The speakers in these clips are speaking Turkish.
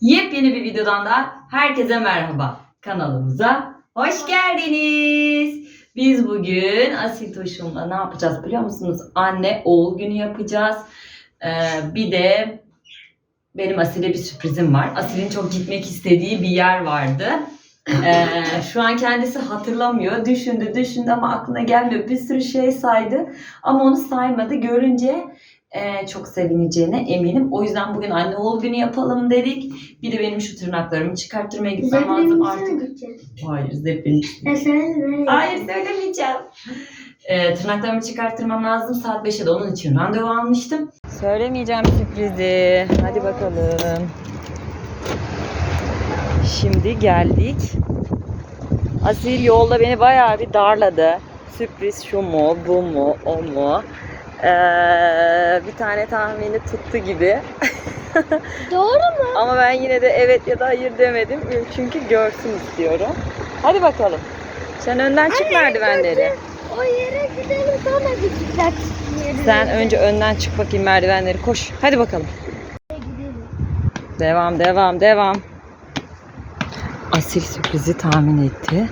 Yepyeni bir videodan da herkese merhaba. Kanalımıza hoş geldiniz. Biz bugün Asil Toşum'la ne yapacağız biliyor musunuz? Anne oğul günü yapacağız. Ee, bir de benim Asil'e bir sürprizim var. Asil'in çok gitmek istediği bir yer vardı. Ee, şu an kendisi hatırlamıyor. Düşündü düşündü ama aklına gelmiyor. Bir sürü şey saydı. Ama onu saymadı. Görünce e, çok sevineceğine eminim. O yüzden bugün anne oğul günü yapalım dedik. Bir de benim şu tırnaklarımı çıkarttırmaya gitmem lazım artık. Hayır zeplin. Hayır söylemeyeceğim. Ee, tırnaklarımı çıkarttırmam lazım. Saat 5'e de onun için randevu almıştım. Söylemeyeceğim sürprizi. Hadi bakalım. Şimdi geldik. Asil yolda beni bayağı bir darladı. Sürpriz şu mu, bu mu, o mu? Ee, bir tane tahmini tuttu gibi. Doğru mu? Ama ben yine de evet ya da hayır demedim. Çünkü görsün istiyorum. Hadi bakalım. Sen önden çık Anne, merdivenleri. O yere gidelim sonra yeri. Sen önce önden çık bakayım merdivenleri. Koş. Hadi bakalım. Devam, devam, devam. Asil sürprizi tahmin etti.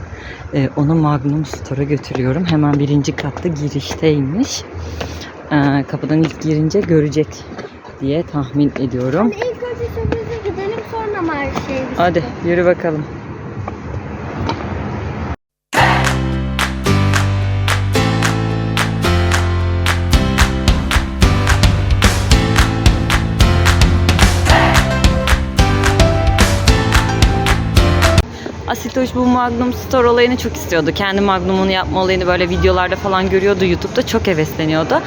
Ee, onu Magnum Store'a götürüyorum. Hemen birinci katta girişteymiş. Ee, kapıdan ilk girince görecek diye tahmin ediyorum. Hani ilk önce sürprize gidelim sonra mı her şey? Hadi yürü bakalım. Asitoş bu Magnum Store olayını çok istiyordu. Kendi Magnum'unu yapma olayını böyle videolarda falan görüyordu YouTube'da. Çok hevesleniyordu.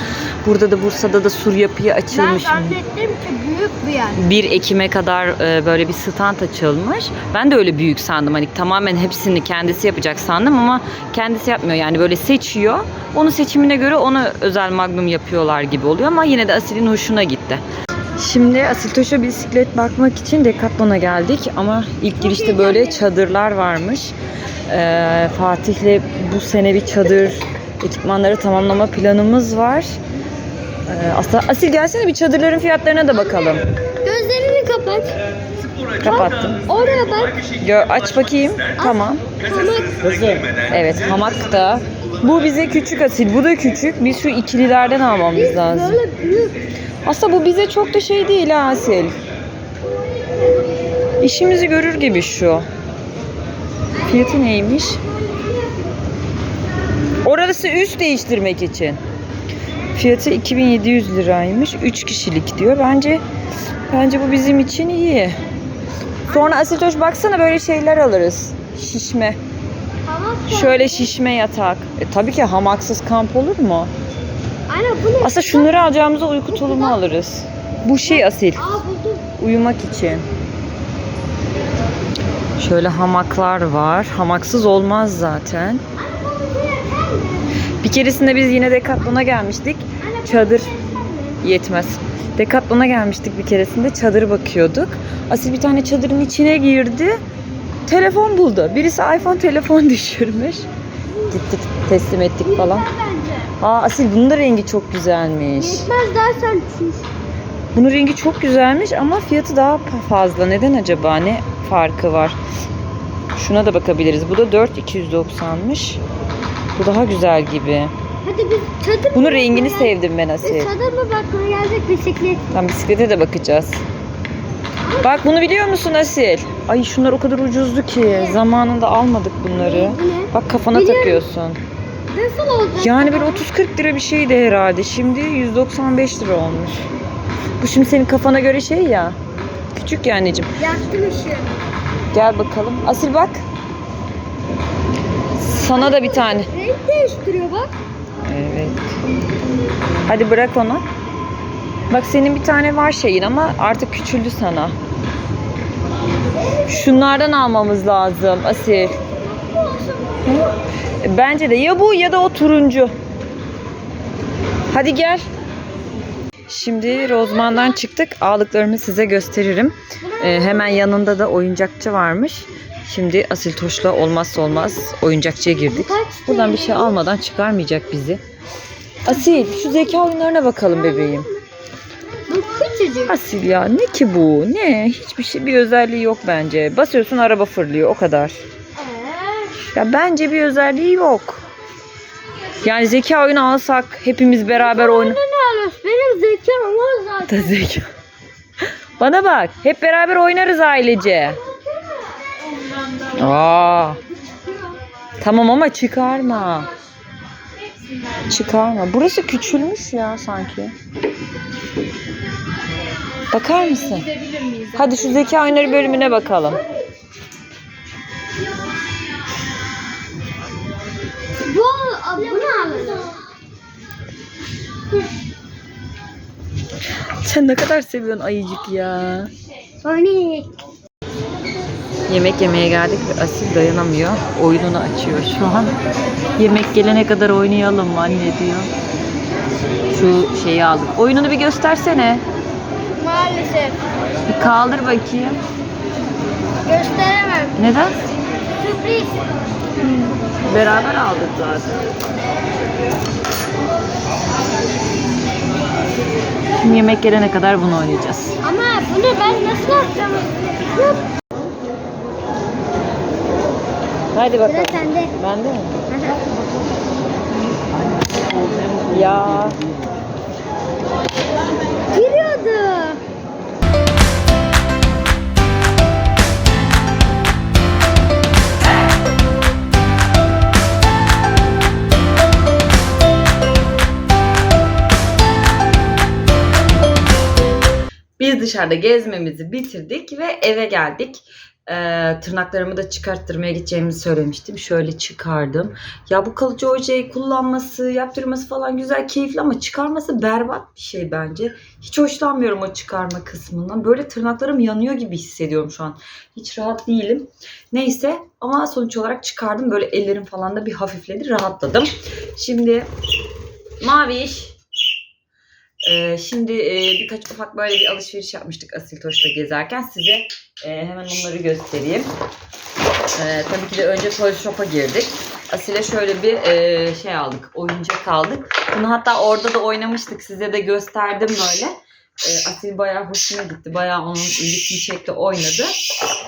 Burada da Bursa'da da sur yapıyı Ben açılmış. zannettim ki büyük bir yer. 1 Ekim'e kadar e, böyle bir stand açılmış. Ben de öyle büyük sandım. Hani tamamen hepsini kendisi yapacak sandım ama kendisi yapmıyor. Yani böyle seçiyor. Onu seçimine göre onu özel magnum yapıyorlar gibi oluyor ama yine de Asil'in hoşuna gitti. Şimdi Asil Toş'a bisiklet bakmak için Decathlon'a geldik ama ilk girişte böyle çadırlar varmış. Ee, Fatih'le bu sene bir çadır ekipmanları tamamlama planımız var. Ee, aslında Asil gelsene bir çadırların fiyatlarına da bakalım. Gözlerini kapat. Kapattım. Oraya bak. Gör, aç bakayım. Tamam. Hamak. Evet hamak da. Bu bize küçük asil. Bu da küçük. Biz şu ikililerden almamız lazım. Böyle büyük. Aslında bu bize çok da şey değil ha asil. İşimizi görür gibi şu. Fiyatı neymiş? Orası üst değiştirmek için. Fiyatı 2700 liraymış. 3 kişilik diyor. Bence bence bu bizim için iyi. Sonra Asiltoş baksana böyle şeyler alırız. Şişme. Şöyle şişme yatak. E, tabii ki hamaksız kamp olur mu? Aslında şunları alacağımıza uyku tulumu alırız. Bu şey asil. Uyumak için. Şöyle hamaklar var. Hamaksız olmaz zaten. Bir keresinde biz yine Decathlon'a gelmiştik. Çadır yetmez. Decathlon'a gelmiştik bir keresinde çadır bakıyorduk. Asil bir tane çadırın içine girdi. Telefon buldu. Birisi iPhone telefon düşürmüş. Gittik teslim ettik falan. Aa Asil bunun da rengi çok güzelmiş. Yetmez dersen çüş. Bunun rengi çok güzelmiş ama fiyatı daha fazla. Neden acaba? Ne farkı var? Şuna da bakabiliriz. Bu da 4290'mış. Bu daha güzel gibi. Hadi biz çadır Bunun rengini bakmaya- sevdim ben Biz Asil. çadır mı bakmaya gelecek bisiklet? Tam bisiklete de bakacağız. Bak bunu biliyor musun Asil? Ay şunlar o kadar ucuzdu ki. Zamanında almadık bunları. Bu ne? Bak kafana Biliyorum. takıyorsun. Nasıl olacak? Yani böyle 30-40 lira bir şeydi herhalde. Şimdi 195 lira olmuş. Bu şimdi senin kafana göre şey ya. Küçük ya anneciğim. Yaktım ışığı. Gel bakalım. Asil bak. Sana da bir tane. Renk değiştiriyor bak. Evet. Hadi bırak onu. Bak senin bir tane var şeyin ama artık küçüldü sana. Şunlardan almamız lazım Asil. Bence de ya bu ya da o turuncu. Hadi gel. Şimdi Rozman'dan çıktık. Aldıklarımı size gösteririm. Ee, hemen yanında da oyuncakçı varmış. Şimdi Asil Toş'la olmazsa olmaz oyuncakçıya girdik. Buradan bir şey almadan çıkarmayacak bizi. Asil şu zeka oyunlarına bakalım bebeğim. Bu küçücük. Bence. Asil ya ne ki bu? Ne? Hiçbir şey bir özelliği yok bence. Basıyorsun araba fırlıyor o kadar. Ya bence bir özelliği yok. Yani zeka oyunu alsak hepimiz beraber oyna... Benim zekam var zaten. Da zeka. Bana bak. Hep beraber oynarız ailece. Aa. Tamam ama çıkarma. Çıkarma. Burası küçülmüş ya sanki. Bakar mısın? Hadi şu zeka oyunları bölümüne bakalım. Sen ne kadar seviyorsun ayıcık ya. Sonic. Yemek yemeye geldik ve Asil dayanamıyor. Oyununu açıyor şu an. Yemek gelene kadar oynayalım mı anne diyor. Şu şeyi aldık. Oyununu bir göstersene. Maalesef. Bir kaldır bakayım. Gösteremem. Neden? Sürpriz. Beraber aldık zaten. Şimdi yemek gelene kadar bunu oynayacağız. Ama bunu ben nasıl yapacağım? Hadi Sıra bakalım. sende. Bende mi? Ya. Giriyordu. Dışarıda gezmemizi bitirdik ve eve geldik. Ee, tırnaklarımı da çıkarttırmaya gideceğimi söylemiştim. Şöyle çıkardım. Ya bu kalıcı ojeyi kullanması, yaptırması falan güzel, keyifli ama çıkarması berbat bir şey bence. Hiç hoşlanmıyorum o çıkarma kısmından. Böyle tırnaklarım yanıyor gibi hissediyorum şu an. Hiç rahat değilim. Neyse ama sonuç olarak çıkardım. Böyle ellerim falan da bir hafifledi. Rahatladım. Şimdi mavi iş. Ee, şimdi e, birkaç ufak böyle bir alışveriş yapmıştık Asil Toş'ta gezerken. Size e, hemen onları göstereyim. Ee, tabii ki de önce Toy Shop'a girdik. Asil'e şöyle bir e, şey aldık, oyuncak aldık. Bunu hatta orada da oynamıştık. Size de gösterdim böyle. E, Asil bayağı hoşuna gitti. Bayağı onun ilgisini çekti, oynadı.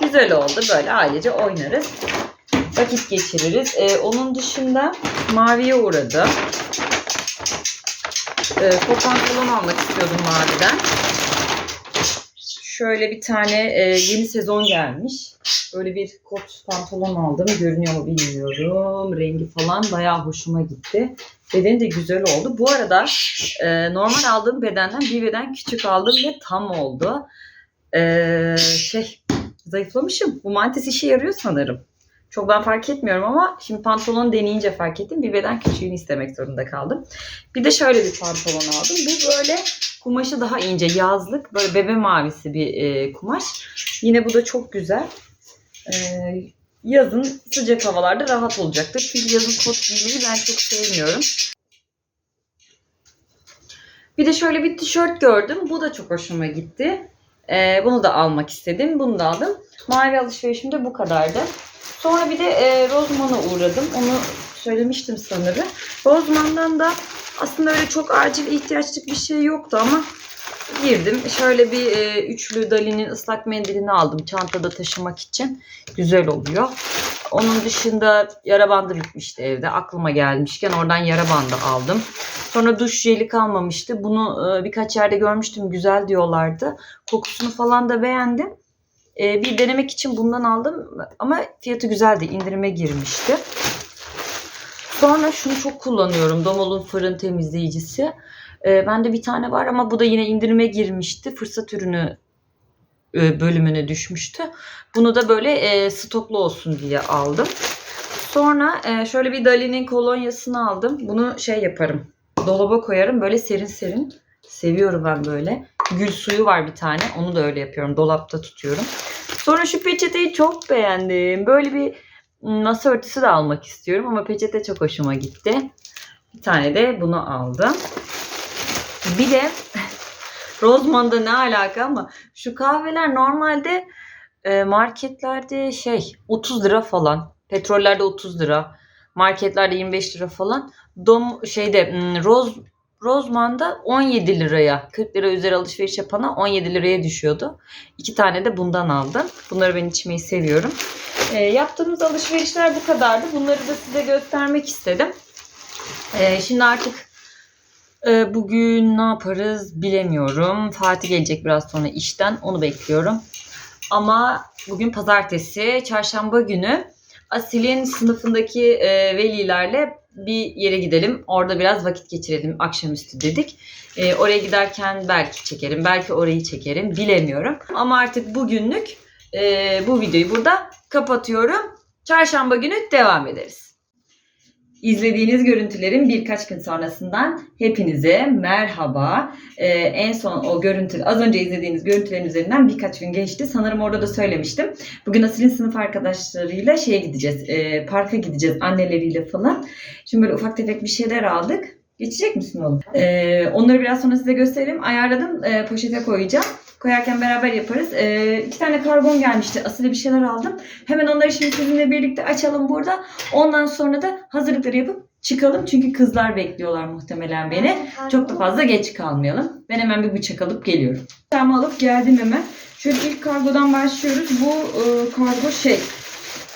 Güzel oldu. Böyle ailece oynarız. Vakit geçiririz. E, onun dışında Mavi'ye uğradı. E, kot pantolon almak istiyordum Mavi'den. Şöyle bir tane e, yeni sezon gelmiş. Böyle bir kot pantolon aldım. Görünüyor mu bilmiyorum. Rengi falan bayağı hoşuma gitti. Bedeni de güzel oldu. Bu arada e, normal aldığım bedenden bir beden küçük aldım ve tam oldu. E, şey zayıflamışım. Bu mantis işe yarıyor sanırım. Çok ben fark etmiyorum ama şimdi pantolon deneyince fark ettim. Bir beden küçüğünü istemek zorunda kaldım. Bir de şöyle bir pantolon aldım. Bu böyle kumaşı daha ince yazlık böyle bebe mavisi bir e, kumaş. Yine bu da çok güzel. E, yazın sıcak havalarda rahat olacaktır. Çünkü yazın kot giymeyi ben çok sevmiyorum. Bir de şöyle bir tişört gördüm. Bu da çok hoşuma gitti. E, bunu da almak istedim. Bunu da aldım. Mavi alışverişim de bu kadardı. Sonra bir de e, Rozman'a uğradım. Onu söylemiştim sanırım. Rozman'dan da aslında öyle çok acil ihtiyaçlık bir şey yoktu ama girdim. Şöyle bir e, üçlü Dali'nin ıslak mendilini aldım çantada taşımak için. Güzel oluyor. Onun dışında yara bandı bitmişti evde. Aklıma gelmişken oradan yara bandı aldım. Sonra duş jeli kalmamıştı. Bunu e, birkaç yerde görmüştüm. Güzel diyorlardı. Kokusunu falan da beğendim. E, bir denemek için bundan aldım. Ama fiyatı güzeldi. İndirime girmişti. Sonra şunu çok kullanıyorum. Domol'un fırın temizleyicisi. Ee, bende bir tane var ama bu da yine indirime girmişti. Fırsat ürünü e, bölümüne düşmüştü. Bunu da böyle e, stoklu olsun diye aldım. Sonra e, şöyle bir Dali'nin kolonyasını aldım. Bunu şey yaparım. Dolaba koyarım. Böyle serin serin. Seviyorum ben böyle. Gül suyu var bir tane. Onu da öyle yapıyorum. Dolapta tutuyorum. Sonra şu peçeteyi çok beğendim. Böyle bir masa örtüsü de almak istiyorum ama peçete çok hoşuma gitti. Bir tane de bunu aldım. Bir de Rozman'da ne alaka ama şu kahveler normalde e, marketlerde şey 30 lira falan. Petrollerde 30 lira. Marketlerde 25 lira falan. Dom şeyde hmm, Roz Rozman'da 17 liraya 40 lira üzeri alışveriş yapana 17 liraya düşüyordu. İki tane de bundan aldım. Bunları ben içmeyi seviyorum. E, yaptığımız alışverişler bu kadardı. Bunları da size göstermek istedim. E, şimdi artık e, bugün ne yaparız bilemiyorum. Fatih gelecek biraz sonra işten. Onu bekliyorum. Ama bugün pazartesi, çarşamba günü Asil'in sınıfındaki e, velilerle bir yere gidelim. Orada biraz vakit geçirelim akşamüstü dedik. E, oraya giderken belki çekerim, belki orayı çekerim bilemiyorum. Ama artık bugünlük e, bu videoyu burada kapatıyorum. Çarşamba günü devam ederiz. İzlediğiniz görüntülerin birkaç gün sonrasından hepinize merhaba. Ee, en son o görüntü, az önce izlediğiniz görüntülerin üzerinden birkaç gün geçti. Sanırım orada da söylemiştim. Bugün Asil'in sınıf arkadaşlarıyla şeye gideceğiz, e, parka gideceğiz anneleriyle falan. Şimdi böyle ufak tefek bir şeyler aldık. Geçecek misin oğlum? Ee, onları biraz sonra size göstereyim. Ayarladım, e, poşete koyacağım. Koyarken beraber yaparız. Ee, iki tane kargon gelmişti. Asil'e bir şeyler aldım. Hemen onları şimdi sizinle birlikte açalım burada. Ondan sonra da hazırlıkları yapıp çıkalım. Çünkü kızlar bekliyorlar muhtemelen beni. Çok da fazla geç kalmayalım. Ben hemen bir bıçak alıp geliyorum. Bıçağımı alıp geldim hemen. Şöyle ilk kargodan başlıyoruz. Bu e, kargo şey.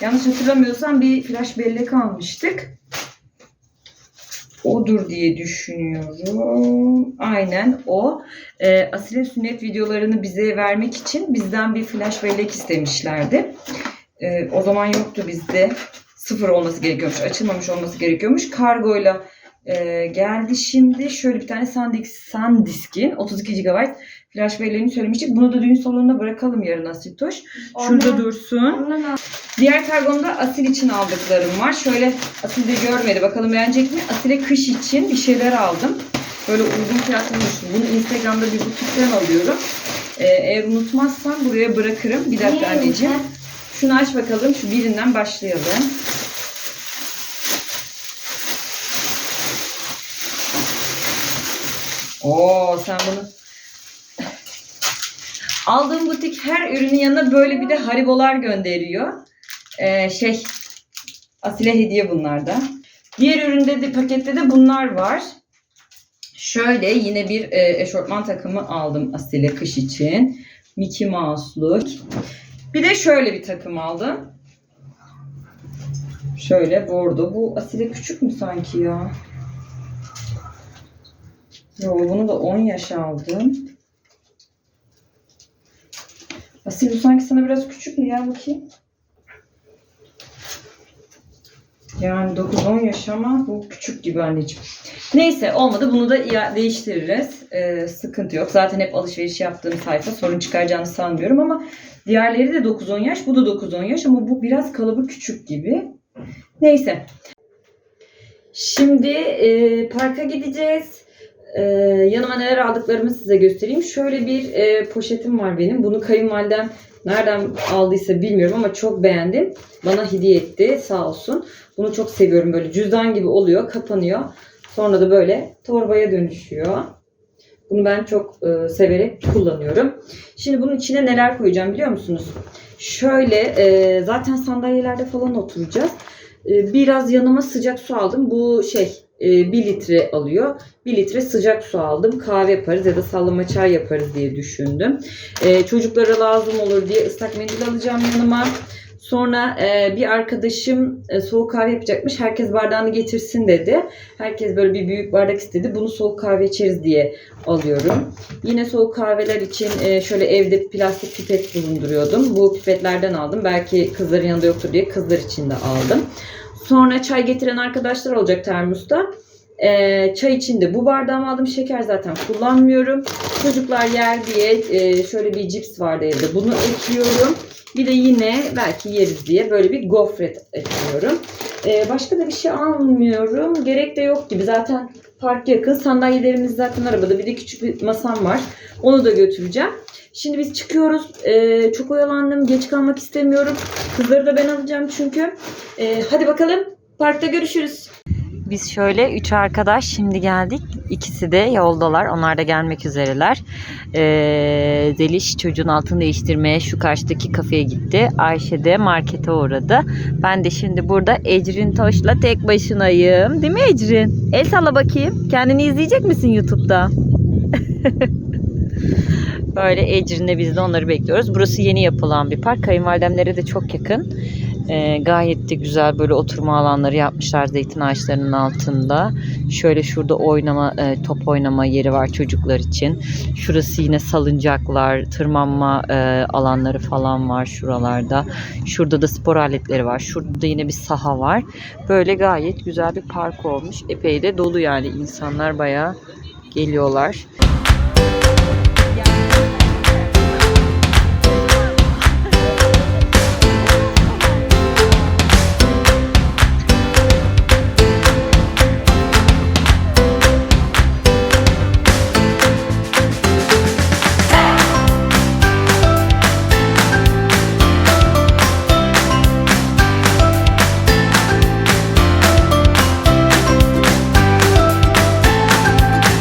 Yanlış hatırlamıyorsam bir flash bellek almıştık. Odur diye düşünüyorum. Aynen o. E, Asil'in sünnet videolarını bize vermek için bizden bir flash bellek istemişlerdi. E, o zaman yoktu bizde. Sıfır olması gerekiyormuş. Açılmamış olması gerekiyormuş. Kargoyla e, geldi şimdi. Şöyle bir tane SanDisk, SanDisk'in 32 GB flash belleğini söylemiştik. Bunu da düğün salonuna bırakalım yarın Asitoş. Şurada Ondan- dursun. Ondan al. Diğer kargomda Asil için aldıklarım var. Şöyle Asil de görmedi. Bakalım beğenecek mi? Asil'e kış için bir şeyler aldım. Böyle uygun fiyatlı bulmuştum. Bunu Instagram'da bir butikten alıyorum. Ee, eğer unutmazsam buraya bırakırım. Bir dakika Niye anneciğim. yoksa? Şunu aç bakalım. Şu birinden başlayalım. Oo sen bunu Aldığım butik her ürünün yanına böyle bir de haribolar gönderiyor. Ee, şey Asile hediye bunlar da. Diğer üründe de pakette de bunlar var. Şöyle yine bir e, eşortman takımı aldım Asile kış için. Mickey Mouse'luk. Bir de şöyle bir takım aldım. Şöyle bordo. Bu Asile küçük mü sanki ya? Yo bunu da 10 yaş aldım. Asil bu sanki sana biraz küçük mü ya bakayım. Yani 9-10 yaş ama bu küçük gibi anneciğim. Neyse olmadı bunu da değiştiririz. Ee, sıkıntı yok. Zaten hep alışveriş yaptığım sayfa sorun çıkaracağını sanmıyorum ama diğerleri de 9-10 yaş. Bu da 9-10 yaş ama bu biraz kalıbı küçük gibi. Neyse. Şimdi e, parka gideceğiz. Ee, yanıma neler aldıklarımı size göstereyim. Şöyle bir e, poşetim var benim. Bunu kayınvalidem nereden aldıysa bilmiyorum ama çok beğendim. Bana hediye etti sağ olsun. Bunu çok seviyorum. Böyle cüzdan gibi oluyor, kapanıyor. Sonra da böyle torbaya dönüşüyor. Bunu ben çok e, severek kullanıyorum. Şimdi bunun içine neler koyacağım biliyor musunuz? Şöyle e, zaten sandalyelerde falan oturacağız. E, biraz yanıma sıcak su aldım. Bu şey 1 litre alıyor. 1 litre sıcak su aldım. Kahve yaparız ya da sallama çay yaparız diye düşündüm. E, çocuklara lazım olur diye ıslak mendil alacağım yanıma. Sonra e, bir arkadaşım e, soğuk kahve yapacakmış. Herkes bardağını getirsin dedi. Herkes böyle bir büyük bardak istedi. Bunu soğuk kahve içeriz diye alıyorum. Yine soğuk kahveler için e, şöyle evde plastik pipet bulunduruyordum. Bu pipetlerden aldım. Belki kızların yanında yoktur diye kızlar için de aldım. Sonra çay getiren arkadaşlar olacak termosta. Ee, çay için de bu bardağımı aldım. Şeker zaten kullanmıyorum. Çocuklar yer diye e, şöyle bir cips vardı evde. Bunu ekliyorum. Bir de yine belki yeriz diye böyle bir gofret ekliyorum. Ee, başka da bir şey almıyorum. Gerek de yok gibi. Zaten park yakın. Sandalyelerimiz zaten arabada. Bir de küçük bir masam var. Onu da götüreceğim. Şimdi biz çıkıyoruz. Ee, çok oyalandım. Geç kalmak istemiyorum. Kızları da ben alacağım çünkü. Ee, hadi bakalım. Parkta görüşürüz. Biz şöyle üç arkadaş şimdi geldik. İkisi de yoldalar. Onlar da gelmek üzereler. Ee, Zeliş çocuğun altını değiştirmeye şu karşıdaki kafeye gitti. Ayşe de markete uğradı. Ben de şimdi burada Ecrin Toş'la tek başınayım. Değil mi Ecrin? El salla bakayım. Kendini izleyecek misin YouTube'da? Böyle Ecrin'le biz de onları bekliyoruz. Burası yeni yapılan bir park. Kayınvalidemlere de çok yakın. Ee, gayet de güzel böyle oturma alanları yapmışlar zeytin ağaçlarının altında. Şöyle şurada oynama, e, top oynama yeri var çocuklar için. Şurası yine salıncaklar, tırmanma e, alanları falan var şuralarda. Şurada da spor aletleri var. Şurada da yine bir saha var. Böyle gayet güzel bir park olmuş. Epey de dolu yani insanlar bayağı geliyorlar.